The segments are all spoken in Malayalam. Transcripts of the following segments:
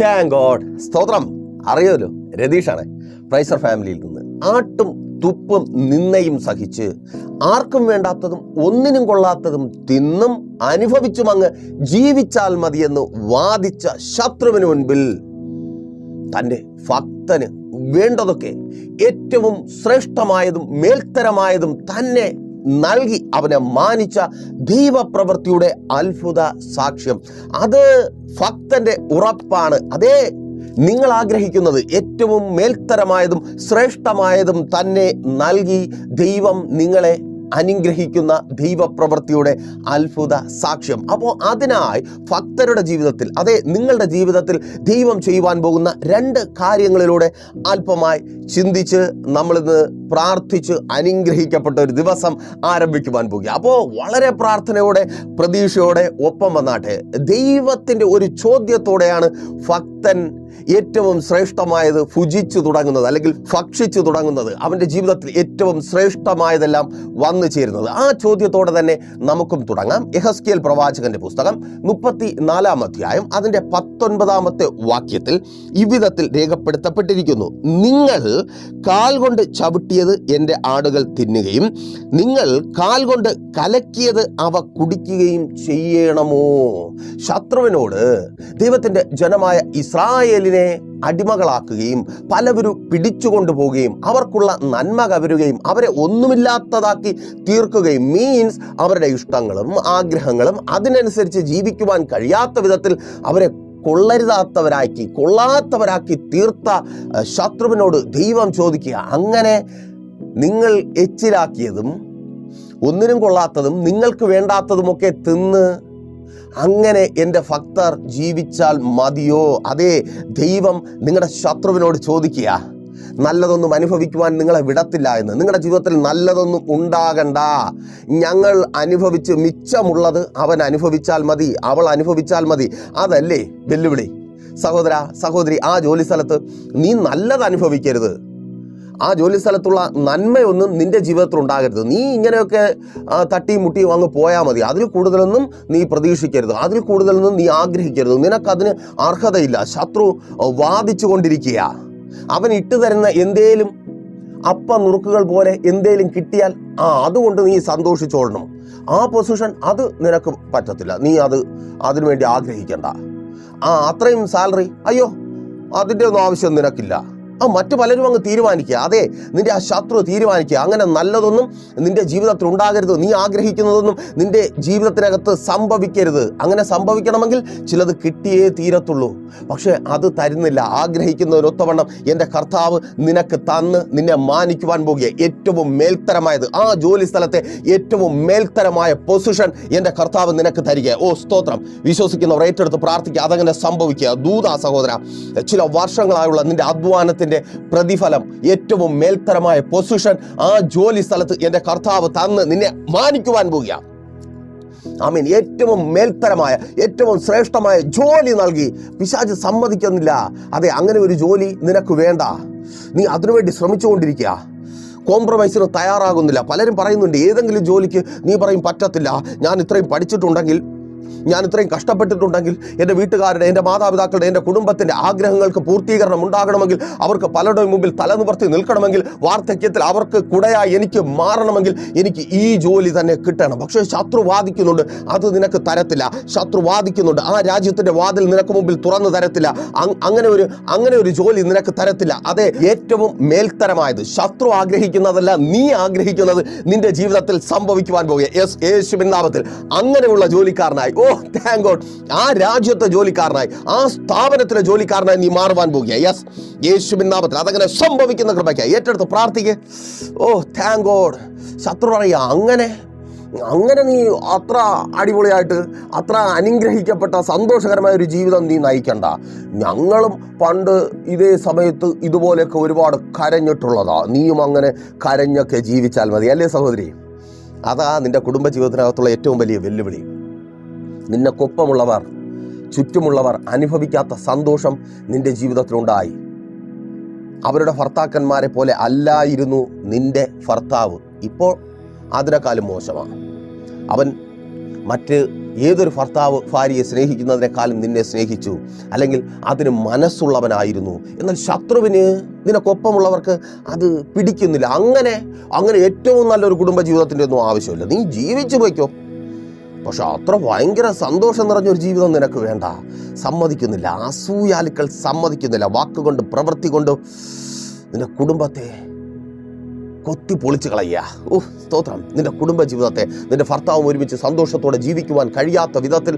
താങ്ക് ഗോഡ് സ്തോത്രം. അറിയാമല്ലോ രതീഷാണ് പ്രൈസർ ഫാമിലിയിൽ നിന്ന് ആട്ടും തുപ്പും നിന്നയും സഹിച്ച് ആർക്കും വേണ്ടാത്തതും ഒന്നിനും കൊള്ളാത്തതും തിന്നും അനുഭവിച്ചും അങ്ങ് ജീവിച്ചാൽ മതിയെന്ന് വാദിച്ച ശത്രുവിന് മുൻപിൽ തന്റെ ഭക്തന് വേണ്ടതൊക്കെ ഏറ്റവും ശ്രേഷ്ഠമായതും മേൽത്തരമായതും തന്നെ നൽകി അവനെ മാനിച്ച ദൈവപ്രവൃത്തിയുടെ അത്ഭുത സാക്ഷ്യം. അത് ഭക്തന്റെ ഉറപ്പാണ്. അതേ നിങ്ങൾ ആഗ്രഹിക്കുന്നത് ഏറ്റവും മേൽത്തരമായതും ശ്രേഷ്ഠമായതും തന്നെ നൽകി ദൈവം നിങ്ങളെ അനുഗ്രഹിക്കുന്ന ദൈവപ്രവൃത്തിയുടെ അത്ഭുത സാക്ഷ്യം. അപ്പോൾ അതിനായി ഭക്തരുടെ ജീവിതത്തിൽ അതെ നിങ്ങളുടെ ജീവിതത്തിൽ ദൈവം ചെയ്യുവാൻ പോകുന്ന രണ്ട് കാര്യങ്ങളിലൂടെ അല്പമായി ചിന്തിച്ച് നമ്മളിന്ന് പ്രാർത്ഥിച്ച് അനുഗ്രഹിക്കപ്പെട്ട ഒരു ദിവസം ആരംഭിക്കുവാൻ പോകുക. അപ്പോൾ വളരെ പ്രാർത്ഥനയോടെ പ്രതീക്ഷയോടെ ഒപ്പം വന്നാട്ടെ. ദൈവത്തിന്റെ ഒരു ചോദ്യത്തോടെയാണ് ഭക്തൻ ഏറ്റവും ശ്രേഷ്ഠമായത് ഭുജിച്ചു തുടങ്ങുന്നത് അല്ലെങ്കിൽ ഭക്ഷിച്ചു തുടങ്ങുന്നത് അവന്റെ ജീവിതത്തിൽ ഏറ്റവും ശ്രേഷ്ഠമായതെല്ലാം വന്നു ചേരുന്നത്. ആ ചോദ്യത്തോടെ തന്നെ നമുക്കും തുടങ്ങാം. എഹസ്കിയൽ പ്രവാചകന്റെ പുസ്തകം മുപ്പത്തി നാലാം അധ്യായം അതിന്റെ പത്തൊൻപതാമത്തെ വാക്യത്തിൽ ഇവിധത്തിൽ രേഖപ്പെടുത്തപ്പെട്ടിരിക്കുന്നു. നിങ്ങൾ കാൽ കൊണ്ട് ചവിട്ടിയത് എന്റെ ആടുകൾ തിന്നുകയും നിങ്ങൾ കാൽ കൊണ്ട് കലക്കിയത് അവ കുടിക്കുകയും ചെയ്യണമോ? ശത്രുവിനോട് ദൈവത്തിന്റെ ജനമായ ഇസ്രായേലിനെ അടിമകളാക്കുകയും പലവരും പിടിച്ചുകൊണ്ടുപോവുകയും അവർക്കുള്ള നന്മ കവരുകയും അവരെ ഒന്നുമില്ലാത്തതാക്കി തീർക്കുകയും മീൻസ് അവരുടെ ഇഷ്ടങ്ങളും ആഗ്രഹങ്ങളും അതിനനുസരിച്ച് ജീവിക്കുവാൻ കഴിയാത്ത വിധത്തിൽ അവരെ കൊള്ളരുതാത്തവരാക്കി കൊള്ളാത്തവരാക്കി തീർത്ത ശത്രുവിനോട് ദൈവം ചോദിക്കുക അങ്ങനെ നിങ്ങൾ എച്ചിലാക്കിയതും ഒന്നിനും കൊള്ളാത്തതും നിങ്ങൾക്ക് വേണ്ടാത്തതുമൊക്കെ തിന്ന് അങ്ങനെ എന്റെ ഭക്തർ ജീവിച്ചാൽ മതിയോ? അതെ ദൈവം നിങ്ങളുടെ ശത്രുവിനോട് ചോദിക്കുക. നല്ലതൊന്നും അനുഭവിക്കുവാൻ നിങ്ങളെ വിടത്തില്ല എന്ന്. നിങ്ങളുടെ ജീവിതത്തിൽ നല്ലതൊന്നും ഉണ്ടാകണ്ട. ഞങ്ങൾ അനുഭവിച്ച് മിച്ചമുള്ളത് അവൻ അനുഭവിച്ചാൽ മതി അവൾ അനുഭവിച്ചാൽ മതി. അതല്ലേ വെല്ലുവിളി? സഹോദര സഹോദരി ആ ജോലി സ്ഥലത്ത് നീ നല്ലത് അനുഭവിക്കരുത്. ആ ജോലി സ്ഥലത്തുള്ള നന്മയൊന്നും നിന്റെ ജീവിതത്തിൽ ഉണ്ടാകരുത്. നീ ഇങ്ങനെയൊക്കെ തട്ടി മുട്ടിയും അങ്ങ് പോയാൽ മതി. അതിൽ കൂടുതലൊന്നും നീ പ്രതീക്ഷിക്കരുത്. അതിൽ കൂടുതലൊന്നും നീ ആഗ്രഹിക്കരുത്. നിനക്കതിന് അർഹതയില്ല. ശത്രു വാദിച്ചു കൊണ്ടിരിക്കുക അവൻ ഇട്ടു തരുന്ന എന്തേലും അപ്പ നുറുക്കുകൾ പോലെ എന്തേലും കിട്ടിയാൽ ആ അതുകൊണ്ട് നീ സന്തോഷിച്ചോടണം ആ പൊസിഷൻ അത് നിനക്ക് പറ്റത്തില്ല. നീ അത് അതിനുവേണ്ടി ആഗ്രഹിക്കണ്ട. ആ അത്രയും സാലറി അയ്യോ അതിന്റെ ഒന്നും ആവശ്യം നിനക്കില്ല. ആ മറ്റു പലരും അങ്ങ് തീരുമാനിക്കുക. അതെ നിന്റെ ആ ശത്രു തീരുമാനിക്കുക. അങ്ങനെ നല്ലതൊന്നും നിന്റെ ജീവിതത്തിൽ ഉണ്ടാകരുത്. നീ ആഗ്രഹിക്കുന്നതൊന്നും നിന്റെ ജീവിതത്തിനകത്ത് സംഭവിക്കരുത്. അങ്ങനെ സംഭവിക്കണമെങ്കിൽ ചിലത് കിട്ടിയേ തീരത്തുള്ളൂ. പക്ഷേ അത് തരുന്നില്ല. ആഗ്രഹിക്കുന്നതിനൊത്തവണ്ണം എന്റെ കർത്താവ് നിനക്ക് തന്ന് നിന്നെ മാനിക്കുവാൻ പോകുക. ഏറ്റവും മേൽത്തരമായത് ആ ജോലി സ്ഥലത്തെ ഏറ്റവും മേൽത്തരമായ പൊസിഷൻ എന്റെ കർത്താവ് നിനക്ക് തരിക. ഓ സ്തോത്രം. വിശ്വസിക്കുന്നവർ ഏറ്റെടുത്ത് പ്രാർത്ഥിക്കുക. അതങ്ങനെ സംഭവിക്കുക. ദൂത സഹോദര ചില വർഷങ്ങളായുള്ള നിന്റെ അധ്വാനത്തിന്റെ പ്രതിഫലം ഏറ്റവും മേൽത്തരമായ പൊസിഷൻ ആ ജോലി സ്ഥലത്ത് എന്റെ കർത്താവ് തന്ന് നിന്നെ മാനിക്കുവാൻ പോവുകയാണ്. ആമീൻ. ഏറ്റവും മേൽത്തരമായ ഏറ്റവും ശ്രേഷ്ഠമായ ജോലി നൽകി. പിശാജ് സമ്മതിക്കുന്നില്ല. അതെ അങ്ങനെ ഒരു ജോലി നിനക്ക് വേണ്ട. നീ അതിനുവേണ്ടി ശ്രമിച്ചുകൊണ്ടിരിക്കുക. കോംപ്രമൈസിന് തയ്യാറാകുന്നില്ല. പലരും പറയുന്നുണ്ട് ഏതെങ്കിലും ജോലിക്ക് നീ പറയും പറ്റത്തില്ല. ഞാൻ ഇത്രയും പഠിച്ചിട്ടുണ്ടെങ്കിൽ ഞാൻ ഇത്രയും കഷ്ടപ്പെട്ടിട്ടുണ്ടെങ്കിൽ എന്റെ വീട്ടുകാരുടെ എന്റെ മാതാപിതാക്കളുടെ എന്റെ കുടുംബത്തിന്റെ ആഗ്രഹങ്ങൾക്ക് പൂർത്തീകരണം ഉണ്ടാകണമെങ്കിൽ അവർക്ക് പലരുടെ മുമ്പിൽ തലനിവർത്തി നിൽക്കണമെങ്കിൽ വാർദ്ധക്യത്തിൽ അവർക്ക് കുടയായി എനിക്ക് മാറണമെങ്കിൽ എനിക്ക് ഈ ജോലി തന്നെ കിട്ടണം. പക്ഷേ ശത്രു വാദിക്കുന്നുണ്ട് അത് നിനക്ക് തരത്തില്ല. ശത്രു വാദിക്കുന്നുണ്ട് ആ രാജ്യത്തിന്റെ വാതിൽ നിനക്ക് മുമ്പിൽ തുറന്നു തരത്തില്ല. അങ്ങനെ ഒരു അങ്ങനെ ഒരു ജോലി നിനക്ക് തരത്തില്ല. അതെ ഏറ്റവും മേൽത്തരമായത് ശത്രു ആഗ്രഹിക്കുന്നതല്ല നീ ആഗ്രഹിക്കുന്നത് നിന്റെ ജീവിതത്തിൽ സംഭവിക്കുവാൻ പോകുക. യേശു യേശുവിൻ നാമത്തിൽ അങ്ങനെയുള്ള ജോലിക്കാരനായി ഓ താങ്ക് ഗോഡ് ആ രാജ്യത്തെ ജോലിക്കാരനായി ആ സ്ഥാപനത്തിലെ ജോലിക്കാരനായി നീ മാറുവാൻ പോകുക യെസ് യേശുവിൻ നാമത്തിൽ അതങ്ങനെ സംഭവിക്കുന്ന കൃപയ്ക്ക് ഏറ്റെടുത്ത് പ്രാർത്ഥിക്കുക ഓ താങ്ക് ഗോഡ് ശത്രു പറയുക അങ്ങനെ അങ്ങനെ നീ അത്ര അടിപൊളിയായിട്ട് അത്ര അനുഗ്രഹിക്കപ്പെട്ട സന്തോഷകരമായ ഒരു ജീവിതം നീ നയിക്കണ്ട. ഞങ്ങളും പണ്ട് ഇതേ സമയത്ത് ഇതുപോലെയൊക്കെ ഒരുപാട് കരഞ്ഞിട്ടുള്ളതാ. നീയും അങ്ങനെ കരഞ്ഞൊക്കെ ജീവിച്ചാൽ മതി. അല്ലേ സഹോദരി? അതാ നിന്റെ കുടുംബ ജീവിതത്തിനകത്തുള്ള ഏറ്റവും വലിയ വെല്ലുവിളി. നിന്നെക്കൊപ്പമുള്ളവർ ചുറ്റുമുള്ളവർ അനുഭവിക്കാത്ത സന്തോഷം നിന്റെ ജീവിതത്തിലുണ്ടായി. അവരുടെ ഭർത്താക്കന്മാരെ പോലെ അല്ലായിരുന്നു നിന്റെ ഭർത്താവ്. ഇപ്പോൾ അതിനേക്കാളും മോശമാണ്. അവൻ മറ്റ് ഏതൊരു ഭർത്താവ് ഭാര്യയെ സ്നേഹിക്കുന്നതിനേക്കാളും നിന്നെ സ്നേഹിച്ചു അല്ലെങ്കിൽ അതിന് മനസ്സുള്ളവനായിരുന്നു. എന്നാൽ ശത്രുവിന് നിനക്കൊപ്പമുള്ളവർക്ക് അത് പിടിക്കുന്നില്ല. അങ്ങനെ അങ്ങനെ ഏറ്റവും നല്ലൊരു കുടുംബ കുടുംബജീവിതത്തിന്റെ ഒന്നും ആവശ്യമില്ല. നീ ജീവിച്ചു പോയിക്കോ. പക്ഷെ അത്ര ഭയങ്കര സന്തോഷം നിറഞ്ഞൊരു ജീവിതം നിനക്ക് വേണ്ട. സമ്മതിക്കുന്നില്ല. അസൂയാലുക്കൾ സമ്മതിക്കുന്നില്ല. വാക്കുകൊണ്ട് പ്രവൃത്തി കൊണ്ട് നിന്റെ കുടുംബത്തെ കൊത്തി പൊളിച്ച് കളയുക ഓ സ്തോത്രം. നിന്റെ കുടുംബ ജീവിതത്തെ നിന്റെ ഭർത്താവും ഒരുമിച്ച് സന്തോഷത്തോടെ ജീവിക്കുവാൻ കഴിയാത്ത വിധത്തിൽ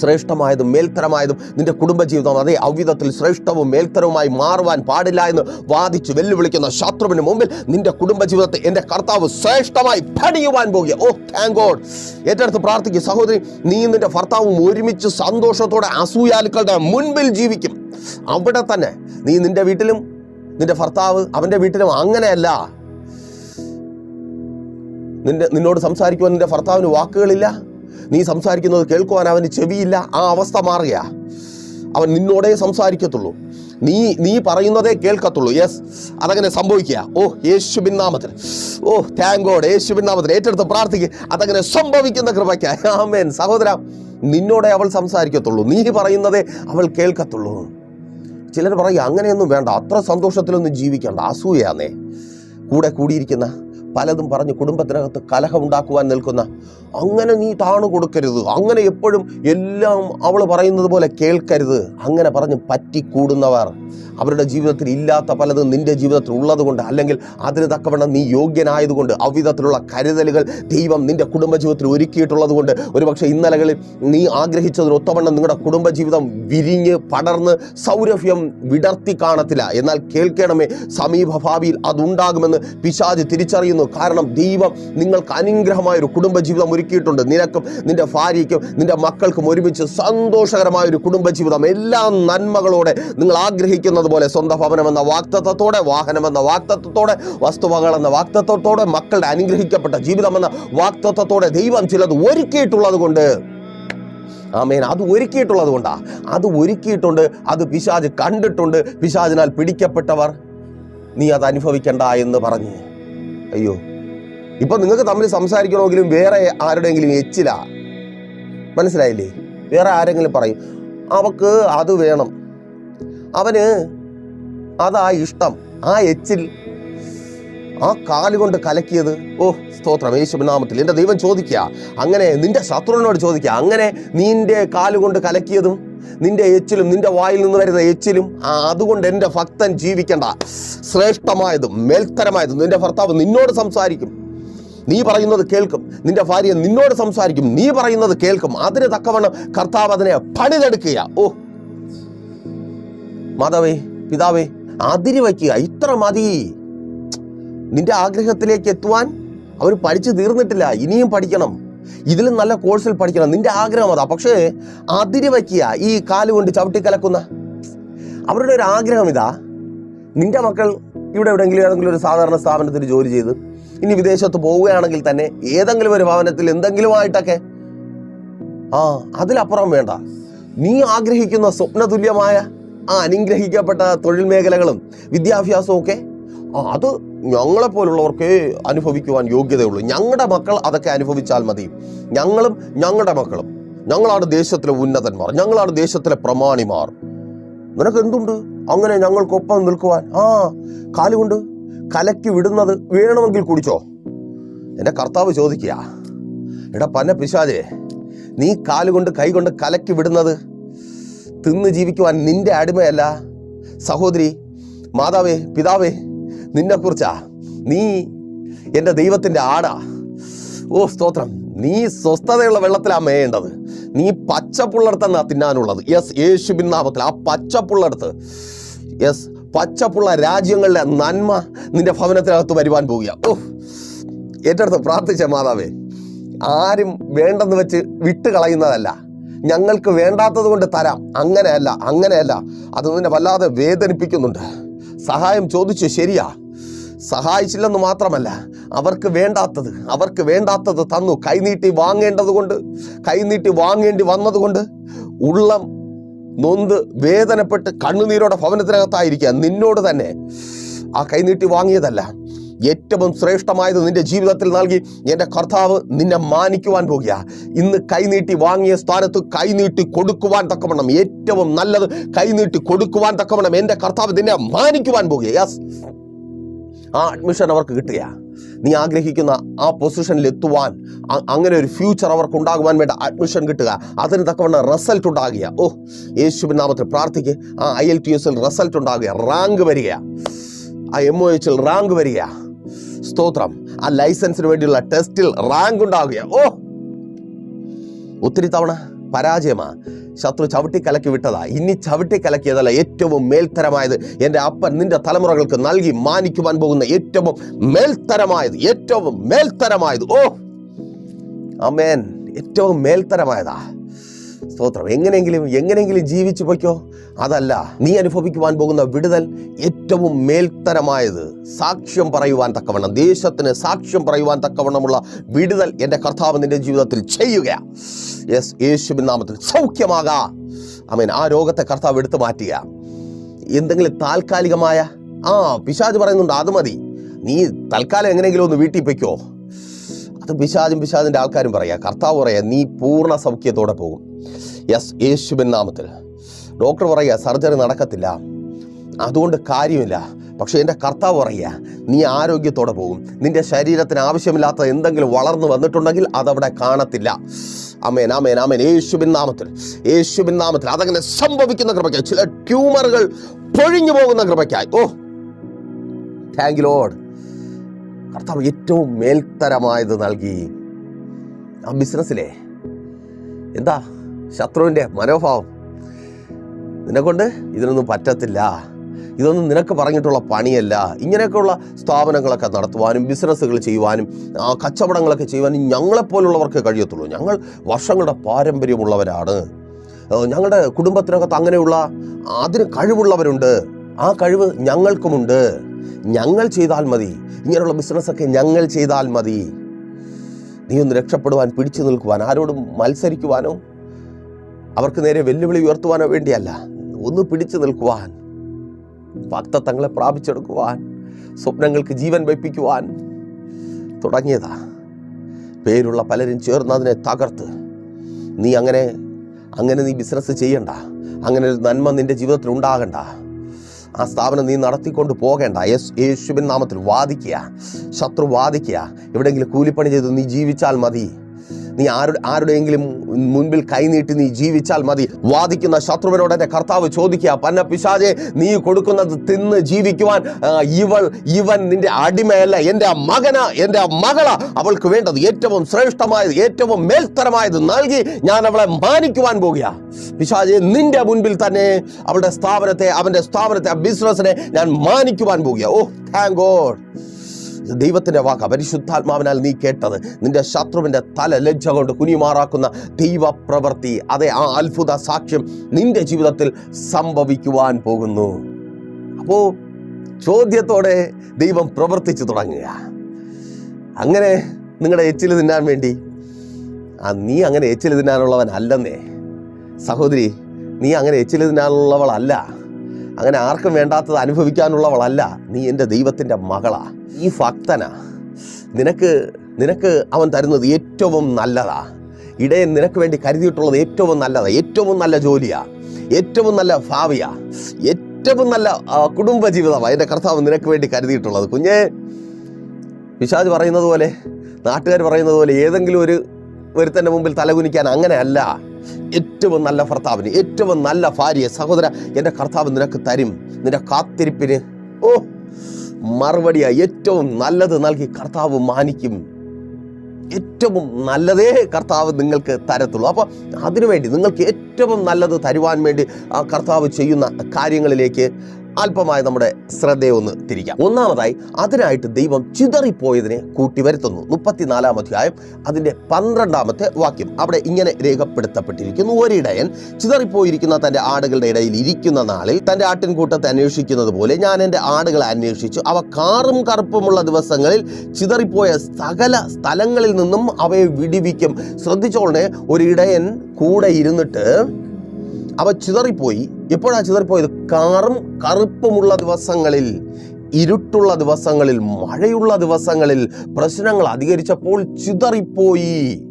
ശ്രേഷ്ഠമായതും മേൽത്തരമായതും നിന്റെ കുടുംബജീവിതം അതേ അവിധത്തിൽ ശ്രേഷ്ഠവും മേൽത്തരവുമായി മാറുവാൻ പാടില്ല എന്ന് വാദിച്ച് വെല്ലുവിളിക്കുന്ന ശത്രുവിന് മുമ്പിൽ നിന്റെ കുടുംബജീവിതത്തെ എന്റെ കർത്താവ് ശ്രേഷ്ഠമായി പണിയുവാൻ പോകുക. ഓ താങ്ക് ഗോഡ് ഏറ്റെടുത്ത് പ്രാർത്ഥിക്കുക സഹോദരി നീ നിന്റെ ഭർത്താവും ഒരുമിച്ച് സന്തോഷത്തോടെ അസൂയാലുക്കളുടെ മുൻപിൽ ജീവിക്കും. അവിടെ തന്നെ നീ നിന്റെ വീട്ടിലും നിന്റെ ഭർത്താവ് അവന്റെ വീട്ടിലും അങ്ങനെയല്ല. നിന്റെ നിന്നോട് സംസാരിക്കുവാൻ നിന്റെ ഭർത്താവിന് വാക്കുകളില്ല. നീ സംസാരിക്കുന്നത് കേൾക്കുവാൻ അവന് ചെവിയില്ല. ആ അവസ്ഥ മാറുക അവൻ നിന്നോടേ സംസാരിക്കത്തുള്ളൂ. നീ നീ പറയുന്നതേ കേൾക്കത്തുള്ളൂ. യെസ് അതങ്ങനെ സംഭവിക്കുക. ഓ യേശുബിൻ നാമത്തിൽ. ഓ താങ്ക് ഗോഡ് യേശുബിൻ നാമത്തിൽ. ഏറ്റെടുത്ത് പ്രാർത്ഥിക്കുക അതങ്ങനെ സംഭവിക്കുന്ന കൃപയ്ക്ക് ആമേൻ സഹോദര നിന്നോടെ അവൾ സംസാരിക്കത്തുള്ളൂ. നീ പറയുന്നതേ അവൾ കേൾക്കത്തുള്ളൂ. ചിലർ പറയും അങ്ങനെയൊന്നും വേണ്ട. അത്ര സന്തോഷത്തിലൊന്നും ജീവിക്കണ്ട. അസൂയാന്നേ കൂടെ കൂടിയിരിക്കുന്ന പലതും പറഞ്ഞ് കുടുംബത്തിനകത്ത് കലഹം ഉണ്ടാക്കുവാൻ നിൽക്കുന്ന. അങ്ങനെ നീ താണു കൊടുക്കരുത്. അങ്ങനെ എപ്പോഴും എല്ലാം അവൾ പറയുന്നത് പോലെ കേൾക്കരുത്. അങ്ങനെ പറഞ്ഞ് പറ്റിക്കൂടുന്നവർ. അവരുടെ ജീവിതത്തിൽ ഇല്ലാത്ത പലതും നിന്റെ ജീവിതത്തിൽ ഉള്ളതുകൊണ്ട് അല്ലെങ്കിൽ അതിന് തക്കവണ്ണം നീ യോഗ്യനായതുകൊണ്ട് അവിധത്തിലുള്ള കരുതലുകൾ ദൈവം നിന്റെ കുടുംബജീവിതത്തിൽ ഒരുക്കിയിട്ടുള്ളത് കൊണ്ട് ഒരുപക്ഷെ ഇന്നലകളിൽ നീ ആഗ്രഹിച്ചതിന് ഒത്തവണ്ണം നിങ്ങളുടെ കുടുംബജീവിതം വിരിഞ്ഞ് പടർന്ന് സൗരഭ്യം വിടർത്തി കാണത്തില്ല. എന്നാൽ കേൾക്കണമേ സമീപ ഭാവിയിൽ അതുണ്ടാകുമെന്ന് പിശാജ് തിരിച്ചറിയുന്നു. കാരണം ദൈവം നിങ്ങൾക്ക് അനുഗ്രഹമായ ഒരു കുടുംബജീവിതം ഒരുക്കിയിട്ടുണ്ട്. നിനക്കും നിന്റെ ഭാര്യയ്ക്കും നിന്റെ മക്കൾക്കും ഒരുമിച്ച് സന്തോഷകരമായ ഒരു കുടുംബജീവിതം. എല്ലാ നന്മകളോടെ നിങ്ങൾ ആഗ്രഹിക്കുന്നത് പോലെ സ്വന്തം ഭവനം എന്ന വാക്തത്വത്തോടെ വാഹനം എന്ന വാക്തത്വത്തോടെ വസ്തുവകൾ എന്ന വാക്തത്വത്തോടെ മക്കളുടെ അനുഗ്രഹിക്കപ്പെട്ട ജീവിതം എന്ന വാക്തത്വത്തോടെ ദൈവം ചിലത് ഒരുക്കിയിട്ടുള്ളത് കൊണ്ട്. ആമേൻ. അത് ഒരുക്കിയിട്ടുള്ളത് കൊണ്ടാ. അത് ഒരുക്കിയിട്ടുണ്ട്. അത് പിശാജ് കണ്ടിട്ടുണ്ട്. പിശാജിനാൽ പിടിക്കപ്പെട്ടവർ നീ അത് അനുഭവിക്കണ്ട എന്ന് പറഞ്ഞ്. അയ്യോ. ഇപ്പൊ നിങ്ങൾക്ക് തമ്മിൽ സംസാരിക്കണമെങ്കിലും വേറെ ആരുടെയെങ്കിലും എച്ചില? മനസ്സിലായില്ലേ? വേറെ ആരെങ്കിലും പറയും. അവക്ക് അത് വേണം. അവന് അതാ ഇഷ്ടം. ആ എച്ചിൽ ആ കാലുകൊണ്ട് കലക്കിയത്. ഓ സ്തോത്രം. യേശുനാമത്തിൽ എന്റെ ദൈവം ചോദിക്കുക. അങ്ങനെ നിന്റെ ശത്രുവിനോട് ചോദിക്കുക. അങ്ങനെ നിന്റെ കാലുകൊണ്ട് കലക്കിയതും നിന്റെ എച്ചിലും നിന്റെ വായിൽ നിന്ന് വരുന്ന എച്ചിലും അതുകൊണ്ട് എന്റെ ഭക്തൻ ജീവിക്കേണ്ട. ശ്രേഷ്ഠമായതും മേൽത്തരമായതും നിന്റെ ഭർത്താവ് നിന്നോട് സംസാരിക്കും. നീ പറയുന്നത് കേൾക്കും. നിന്റെ ഭാര്യ നിന്നോട് സംസാരിക്കും. നീ പറയുന്നത് കേൾക്കും. അതിന് തക്കവണ്ണം കർത്താവ് അതിനെ പണിതെടുക്കുക ഓ. മാതാവേ പിതാവേ അതിരി വയ്ക്കുക. ഇത്ര മതി. നിന്റെ ആഗ്രഹത്തിലേക്ക് എത്തുവാൻ അവർ പഠിച്ചു തീർന്നിട്ടില്ല. ഇനിയും പഠിക്കണം. ഇതിലും നല്ല കോഴ്സിൽ പഠിക്കണം. നിന്റെ ആഗ്രഹം അതാ. പക്ഷേ അതിരി വയ്ക്കുക ഈ കാൽ കൊണ്ട് ചവിട്ടി കലക്കുന്ന. അവരുടെ ഒരു ആഗ്രഹം ഇതാ. നിന്റെ മക്കൾ ഇവിടെ എവിടെയെങ്കിലും ഏതെങ്കിലും ഒരു സാധാരണ സ്ഥാപനത്തിൽ ജോലി ചെയ്ത് ഇനി വിദേശത്ത് പോവുകയാണെങ്കിൽ തന്നെ ഏതെങ്കിലും ഒരു ഭവനത്തിൽ എന്തെങ്കിലും ആയിട്ടൊക്കെ ആ അതിലപ്പുറം വേണ്ട. നീ ആഗ്രഹിക്കുന്ന സ്വപ്നതുല്യമായ ആ അനുഗ്രഹിക്കപ്പെട്ട തൊഴിൽ മേഖലകളും വിദ്യാഭ്യാസവും ഒക്കെ അത് ഞങ്ങളെപ്പോലുള്ളവർക്ക് അനുഭവിക്കുവാൻ യോഗ്യതയുള്ളൂ. ഞങ്ങളുടെ മക്കൾ അതൊക്കെ അനുഭവിച്ചാൽ മതി. ഞങ്ങളും ഞങ്ങളുടെ മക്കളും. ഞങ്ങളാണ് ദേശത്തിലെ ഉന്നതന്മാർ. ഞങ്ങളാണ് ദേശത്തിലെ പ്രമാണിമാർ. നിനക്ക് എന്തുണ്ട്? അങ്ങനെ ഞങ്ങൾക്കൊപ്പം നിൽക്കുവാൻ. ആ കാലുകൊണ്ട് കലക്കി വിടുന്നത് വേണമെങ്കിൽ കുടിച്ചോ. എന്റെ കർത്താവ് ചോദിക്കുക എടാ പന്ന പിശാചേ നീ കാലുകൊണ്ട് കൈകൊണ്ട് കലക്കി വിടുന്നത് തിന്ന് ജീവിക്കുവാൻ നിന്റെ അടിമയല്ല. സഹോദരി മാതാവേ പിതാവേ നിന്നെക്കുറിച്ചാ? നീ എന്റെ ദൈവത്തിന്റെ ആടാ. ഓ സ്തോത്രം. നീ സ്വസ്ഥതയുള്ള വെള്ളത്തിലാണ് മേയേണ്ടത്. നീ പച്ചപ്പുള്ളടത്തെന്നാ തിന്നാനുള്ളത്. യെസ് യേശുബിൻ നാമത്തിൽ ആ പച്ചപ്പുള്ളടത്ത് യെസ് പച്ചപ്പുള്ള രാജ്യങ്ങളിലെ നന്മ നിന്റെ ഭവനത്തിനകത്ത് വരുവാൻ പോവുക ഓ ഏറ്റെടുത്ത് പ്രാർത്ഥിച്ച മാതാവേ. ആരും വേണ്ടെന്ന് വെച്ച് വിട്ട് കളയുന്നതല്ല. ഞങ്ങൾക്ക് വേണ്ടാത്തത് കൊണ്ട് തരാം. അങ്ങനെയല്ല അങ്ങനെയല്ല. അത് നിന്നെ വല്ലാതെ വേദനിപ്പിക്കുന്നുണ്ട്. സഹായം ചോദിച്ചു ശരിയാ. സഹായിച്ചില്ലെന്ന് മാത്രമല്ല അവർക്ക് വേണ്ടാത്തത് അവർക്ക് വേണ്ടാത്തത് തന്നു. കൈനീട്ടി വാങ്ങേണ്ടത് കൊണ്ട് കൈനീട്ടി വാങ്ങേണ്ടി വന്നതുകൊണ്ട് ഉള്ളം നൊന്ത് വേദനപ്പെട്ട് കണ്ണുനീരോടെ ഭവനത്തിനകത്തായിരിക്കുക. നിന്നോട് തന്നെ ആ കൈനീട്ടി വാങ്ങിയതല്ല. ഏറ്റവും ശ്രേഷ്ഠമായത് നിന്റെ ജീവിതത്തിൽ നൽകി എന്റെ കർത്താവ് നിന്നെ മാനിക്കുവാൻ പോകുക. ഇന്ന് കൈനീട്ടി വാങ്ങിയ സ്ഥാനത്ത് കൈനീട്ടി കൊടുക്കുവാൻ തക്കവണ്ണം. ഏറ്റവും നല്ലത് കൈനീട്ടി കൊടുക്കുവാൻ തക്കവണ്ണം എന്റെ കർത്താവ് നിന്നെ മാനിക്കുവാൻ പോകുക. യെസ് ആ അഡ്മിഷൻ അവർക്ക് കിട്ടുക. നീ ആഗ്രഹിക്കുന്ന ആ പൊസിഷനിൽ എത്തുവാൻ അങ്ങനെ ഒരു ഫ്യൂച്ചർ അവർക്ക് ഉണ്ടാകുവാൻ വേണ്ട അഡ്മിഷൻ കിട്ടുക. അതിന് തക്കവണ്ണം റിസൾട്ട് ഉണ്ടാകുക. ഓ യേശുവിൻ നാമത്തിൽ പ്രാർത്ഥിക്കുക ആ ഐ എൽ ടി എസിൽ റിസൾട്ട് ഉണ്ടാകുക. റാങ്ക് വരിക. ആ എം ഒ എച്ചിൽ റാങ്ക് വരിക. സ്തോത്രം. ആ ലൈസൻസിന് വേണ്ടിയുള്ള ടെസ്റ്റിൽ റാങ്ക് ഉണ്ടാകുക. ഓ! ഒത്തിരി തവണ പരാജയമാ. ശത്രു ചവിട്ടി കലക്കി വിട്ടതാ. ഇനി ചവിട്ടി കലക്കിയതല്ല ഏറ്റവും മേൽത്തരമായത്. എന്റെ അപ്പൻ നിന്റെ തലമുറകൾക്ക് നൽകി മാനിക്കുവാൻ പോകുന്ന ഏറ്റവും മേൽത്തരമായത് ഏറ്റവും മേൽത്തരമായത്. ഓ! അമേൻ ഏറ്റവും മേൽത്തരമായതാ. സ്തോത്രം. എങ്ങനെയെങ്കിലും എങ്ങനെയെങ്കിലും ജീവിച്ചു പൊയ്ക്കോ. അതല്ല നീ അനുഭവിക്കുവാൻ പോകുന്ന വിടുതൽ ഏറ്റവും മേൽത്തരമായത് സാക്ഷ്യം പറയുവാൻ തക്കവണ്ണം ദേശത്തിന് സാക്ഷ്യം പറയുവാൻ തക്കവണ്ണമുള്ള വിടുതൽ എന്റെ കർത്താവ് നിന്റെ ജീവിതത്തിൽ ചെയ്യുക യെസ് യേശുവിൻ നാമത്തിൽ സൗഖ്യമാകാ. അമീൻ ആ രോഗത്തെ കർത്താവ് എടുത്തു മാറ്റുക എന്തെങ്കിലും താൽക്കാലികമായ? ആ പിശാജ് പറയുന്നുണ്ട് അത് മതി. നീ തൽക്കാലം എങ്ങനെയെങ്കിലും ഒന്ന് വീട്ടിൽ പൊയ്ക്കോ. പിശാചും പിശാചിന്റെ ആൾക്കാരും പറയാം കർത്താവ് പറയാം നീ പൂർണ സൗഖ്യത്തോടെ പോകും. യെസ് യേശുബിൻ നാമത്തിൽ. ഡോക്ടർ പറയുക സർജറി നടക്കത്തില്ല അതുകൊണ്ട് കാര്യമില്ല. പക്ഷേ എന്റെ കർത്താവ് പറയുക നീ ആരോഗ്യത്തോടെ പോകും. നിന്റെ ശരീരത്തിന് ആവശ്യമില്ലാത്ത എന്തെങ്കിലും വളർന്നു വന്നിട്ടുണ്ടെങ്കിൽ അതവിടെ കാണത്തില്ല. അമേൻ അമേൻ അമേൻ യേശുബിൻ നാമത്തിൽ യേശുബിൻ നാമത്തിൽ. അതങ്ങനെ സംഭവിക്കുന്ന കൃപയ്ക്കായി ചില ട്യൂമറുകൾ പൊഴിഞ്ഞു പോകുന്ന കൃപയ്ക്കായി. ഓ താങ്ക് യു ലോഡ് കർത്താവ് ഏറ്റവും മേൽത്തരമായത് നൽകി. ആ ബിസിനസ്സിലെ എന്താ ശത്രുവിന്റെ മനോഭാവം? നിന്നെക്കൊണ്ട് ഇതിനൊന്നും പറ്റത്തില്ല. ഇതൊന്നും നിനക്ക് പറഞ്ഞിട്ടുള്ള പണിയല്ല. ഇങ്ങനെയൊക്കെയുള്ള സ്ഥാപനങ്ങളൊക്കെ നടത്തുവാനും ബിസിനസ്സുകൾ ചെയ്യുവാനും ആ കച്ചവടങ്ങളൊക്കെ ചെയ്യുവാനും ഞങ്ങളെപ്പോലുള്ളവർക്ക് കഴിയത്തുള്ളൂ. ഞങ്ങൾ വർഷങ്ങളുടെ പാരമ്പര്യമുള്ളവരാണ്. ഞങ്ങളുടെ കുടുംബത്തിനകത്ത് അങ്ങനെയുള്ള അതിന് കഴിവുള്ളവരുണ്ട്. ആ കഴിവ് ഞങ്ങൾക്കുമുണ്ട്. ഞങ്ങൾ ചെയ്താൽ മതി. ഇങ്ങനെയുള്ള ബിസിനസ്സൊക്കെ ഞങ്ങൾ ചെയ്താൽ മതി. നീ ഒന്ന് രക്ഷപ്പെടുവാൻ പിടിച്ചു നിൽക്കുവാൻ ആരോടും മത്സരിക്കുവാനോ അവർക്ക് നേരെ വെല്ലുവിളി ഉയർത്തുവാനോ വേണ്ടിയല്ല. ഒന്ന് പിടിച്ചു നിൽക്കുവാൻ ഭക്തത്വങ്ങളെ പ്രാപിച്ചെടുക്കുവാൻ സ്വപ്നങ്ങൾക്ക് ജീവൻ വയ്പ്പിക്കുവാൻ തുടങ്ങിയതാ. പേരുള്ള പലരും ചേർന്ന് അതിനെ തകർത്ത്. നീ അങ്ങനെ അങ്ങനെ നീ ബിസിനസ് ചെയ്യണ്ട. അങ്ങനെ ഒരു നന്മ നിന്റെ ജീവിതത്തിൽ ഉണ്ടാകണ്ട. ആ സ്ഥാപനം നീ നടത്തിക്കൊണ്ട് പോകേണ്ട. യേശു യേശുവിൻ നാമത്തിൽ വാദിക്കുക. ശത്രു വാദിക്കുക. എവിടെയെങ്കിലും കൂലിപ്പണി ചെയ്ത് നീ ജീവിച്ചാൽ മതി. നീ ആരുടെ ആരുടെയെങ്കിലും മുൻപിൽ കൈനീട്ടി നീ ജീവിച്ചാൽ മതി. വാദിക്കുന്ന ശത്രുവിനോട് എന്റെ കർത്താവ് ചോദിക്കുക പന്ന പിശാചെ നീ കൊടുക്കുന്നത് തിന്ന് ജീവിക്കുവാൻ ഇവൾ ഇവൻ നിന്റെ അടിമയല്ല. എന്റെ മകന എന്റെ മകള. അവൾക്ക് വേണ്ടത് ഏറ്റവും ശ്രേഷ്ഠമായത് ഏറ്റവും മേൽത്തരമായത് നൽകി ഞാൻ അവളെ മാനിക്കുവാൻ പോകുക. പിശാചെ നിന്റെ മുൻപിൽ തന്നെ അവളുടെ സ്ഥാപനത്തെ അവന്റെ സ്ഥാപനത്തെ ആ ബിസിനസ്സിനെ ഞാൻ മാനിക്കുവാൻ പോകുക. ഓ താങ്ക് ഗോഡ് ഇത് ദൈവത്തിന്റെ വാക്ക് പരിശുദ്ധാത്മാവിനാൽ നീ കേട്ടത്. നിന്റെ ശത്രുവിന്റെ തല ലജ്ജ കൊണ്ട് കുനിമാറാക്കുന്ന ദൈവപ്രവൃത്തി അതെ ആ അത്ഭുത സാക്ഷ്യം നിന്റെ ജീവിതത്തിൽ സംഭവിക്കുവാൻ പോകുന്നു. അപ്പോൾ ചോദ്യത്തോടെ ദൈവം പ്രവർത്തിച്ചു തുടങ്ങുക. അങ്ങനെ നിങ്ങളുടെ എച്ചിൽ തിന്നാൻ വേണ്ടി ആ നീ അങ്ങനെ എച്ചിൽ തിന്നാനുള്ളവൻ അല്ലെന്നേ സഹോദരി നീ അങ്ങനെ എച്ചിൽ തിന്നാനുള്ളവളല്ല. അങ്ങനെ ആർക്കും വേണ്ടാത്തത് അനുഭവിക്കാനുള്ളവളല്ല നീ എന്റെ ദൈവത്തിന്റെ മകളാ. ഈ ഭക്തനാ. നിനക്ക് നിനക്ക് അവൻ തരുന്നത് ഏറ്റവും നല്ലതാ. ഇടയൻ നിനക്ക് വേണ്ടി കരുതിയിട്ടുള്ളത് ഏറ്റവും നല്ലതാ. ഏറ്റവും നല്ല ജോലിയാ. ഏറ്റവും നല്ല ഭാവിയാ. ഏറ്റവും നല്ല കുടുംബ കുടുംബജീവിതമാണ് എന്റെ കർത്താവ് നിനക്ക് വേണ്ടി കരുതിയിട്ടുള്ളത്. കുഞ്ഞേ പിശാജ് പറയുന്നത് പോലെ നാട്ടുകാർ പറയുന്നത് പോലെ ഏതെങ്കിലും ഒരു ഒരുത്തന്റെ മുമ്പിൽ തലകുനിക്കാൻ അങ്ങനെയല്ല. ഏറ്റവും നല്ല ഭർത്താവിന് ഏറ്റവും നല്ല ഭാര്യയെ സഹോദര എന്റെ കർത്താവ് നിനക്ക് തരും. നിന്റെ കാത്തിരിപ്പിന് ഓ മറുപടിയായി ഏറ്റവും നല്ലത് നൽകി കർത്താവ് മാനിക്കും. ഏറ്റവും നല്ലതേ കർത്താവ് നിങ്ങൾക്ക് തരത്തുള്ളൂ. അപ്പോൾ അതിനുവേണ്ടി നിങ്ങൾക്ക് ഏറ്റവും നല്ലത് തരുവാൻ വേണ്ടി ആ കർത്താവ് ചെയ്യുന്ന കാര്യങ്ങളിലേക്ക് അല്പമായി നമ്മുടെ ശ്രദ്ധയെ ഒന്ന് തിരിക്കാം. ഒന്നാമതായി അതിനായിട്ട് ദൈവം ചിതറിപ്പോയതിനെ കൂട്ടി വരുത്തുന്നു മുപ്പത്തിനാലാം അധ്യായം അതിന്റെ പന്ത്രണ്ടാമത്തെ വാക്യം. അവിടെ ഇങ്ങനെ രേഖപ്പെടുത്തപ്പെട്ടിരിക്കുന്നു. ഒരിടയൻ ചിതറിപ്പോയിരിക്കുന്ന തന്റെ ആടുകളുടെ ഇടയിൽ ഇരിക്കുന്ന നാളിൽ തന്റെ ആട്ടിൻകൂട്ടത്തെ അന്വേഷിക്കുന്നത് പോലെ ഞാൻ എന്റെ ആടുകളെ അന്വേഷിച്ചു. അവ കാറും കറുപ്പുമുള്ള ദിവസങ്ങളിൽ ചിതറിപ്പോയ സകല സ്ഥലങ്ങളിൽ നിന്നും അവയെ വിടിവിക്കും. ശ്രദ്ധിച്ചോളണേ ഒരു ഇടയൻ കൂടെ ഇരുന്നിട്ട് അവ ചിതറിപ്പോയി. എപ്പോഴാണ് ചിതറിപ്പോയത്? കാറും കറുപ്പുമുള്ള ദിവസങ്ങളിൽ ഇരുട്ടുള്ള ദിവസങ്ങളിൽ മഴയുള്ള ദിവസങ്ങളിൽ പ്രശ്നങ്ങൾ അധികരിച്ചപ്പോൾ ചിതറിപ്പോയി.